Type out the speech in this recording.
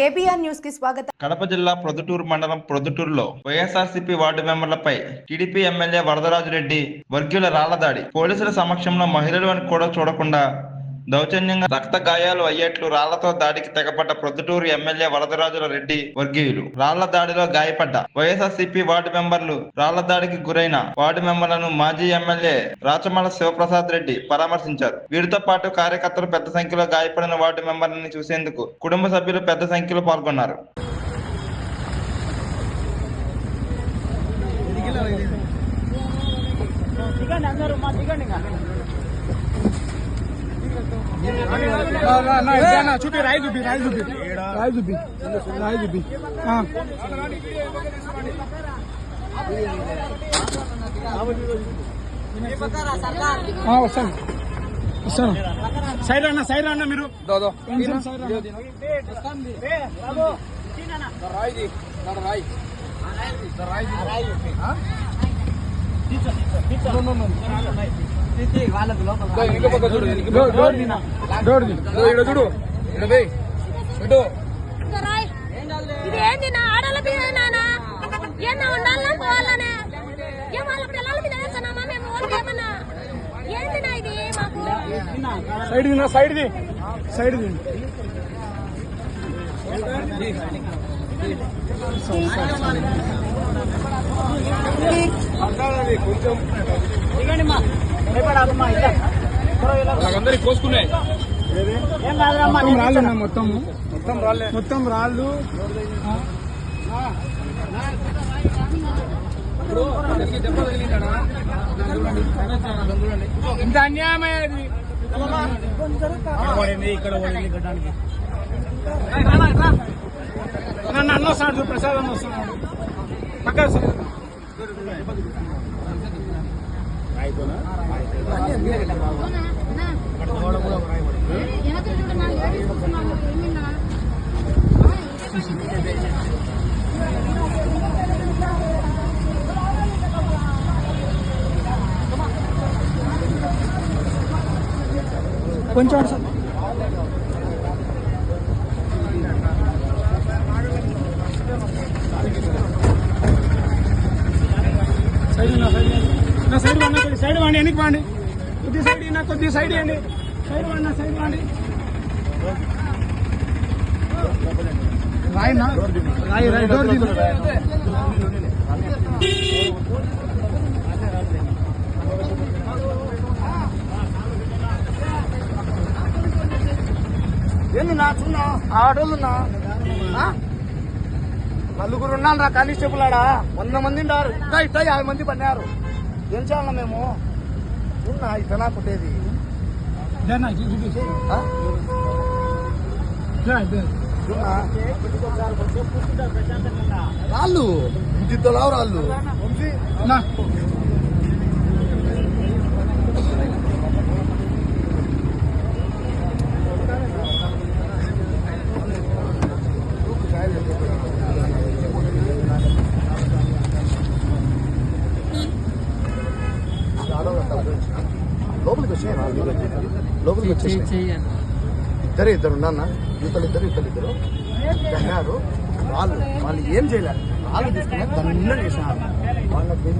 KBR న్యూస్కి స్వాగతం. కడప జిల్లా ప్రొద్దుటూరు మండలం ప్రొద్దుటూరులో వైఎస్ఆర్సీపీ వార్డు మెంబర్లపై టీడీపీ ఎమ్మెల్యే వరదరాజు రెడ్డి వర్గీయుల రాళ్ళదాడి పోలీసుల సమక్షంలో మహిళలు అని కూడా చూడకుండా దౌర్జన్యంగా రక్త గాయాలు అయ్యేట్లు రాళ్ళతో దాడికి తెగపడ్డ ప్రొద్దుటూరు ఎమ్మెల్యే వరదరాజుల రెడ్డి వర్గీయులు. రాళ్ళ దాడిలో గాయపడ్డ వైఎస్ఆర్సీపీ వార్డు మెంబర్లు రాళ్ళ దాడికి గురైన వార్డు మెంబర్లను మాజీ ఎమ్మెల్యే రాచమల శివప్రసాద్ రెడ్డి పరామర్శించారు. వీరితో పాటు కార్యకర్తలు పెద్ద సంఖ్యలో గాయపడిన వార్డు మెంబర్లను చూసేందుకు కుటుంబ సభ్యులు పెద్ద సంఖ్యలో పాల్గొన్నారు. చూపి రాయి చూపి రాయి చూపి రాయి చూపి రాయి చూపి వస్తాను. వస్తాను సైడ్ అన్న సైడ్ అన్న మీరు రాయి రాయి రాయి చూడు రాయ్. ఇది ఏంది నా ఆడల మీద నానా? ఏమన్నా ఉండాలన్నా పోవాలనే? ఏం వాళ్ళ పిల్లల మీద వేస్తున్నామా మేము? ఓట్లు ఏమన్నా? ఏంది నా ఇది? మాకు సైడ్ తిన్నా సైడ్ ది సైడ్ ది అందరికి కోసుకున్నాయి మొత్తం రాళ్ళు మొత్తం మొత్తం రాళ్ళు. మొత్తం రాళ్ళు. ఆ. ఇంత అన్యాయమైనది. నన్ను అన్న వస్తాడు ప్రసాద్ అన్న వస్తున్నాడు. పక్క కొంచెం అటు సైడ్. సైడ్ నా సైడ్ నా సైడ్ వాడినా కొద్ది సైడ్ వాడి వెనక్కి వాడి. కొద్ది సైడ్ నా కొద్ది సైడ్ అండి సైడ్ వాడి నా సైడ్ వాడి. రాయి రాయి రాయి డోర్ దిగు ఏంది చిన్న ఆడోళ్ళున్నా నలుగురు ఉన్నాను రా కానిస్టేబుల్ ఆడా? వంద మంది ఉన్నారు. ఇట్లా ఇట్లా యాభై మంది పన్నారు ఏం చేయాలన్నా మేము? ఉన్నా ఇట్లా కొట్టేది. జనా చూపి ఆ? ఉన్నా? రాళ్ళు ఇంటిద్దరు రాళ్ళు నా లోపలికి వచ్చేసి ఇద్దరు ఇద్దరు ఉన్నా ఇద్దరు ఇద్దరు ఇద్దరు ఇద్దరు. అన్నారు. వాళ్ళు వాళ్ళు ఏం చేయలేదు వాళ్ళు తీసుకుని దండం చేసినారు వాళ్ళకి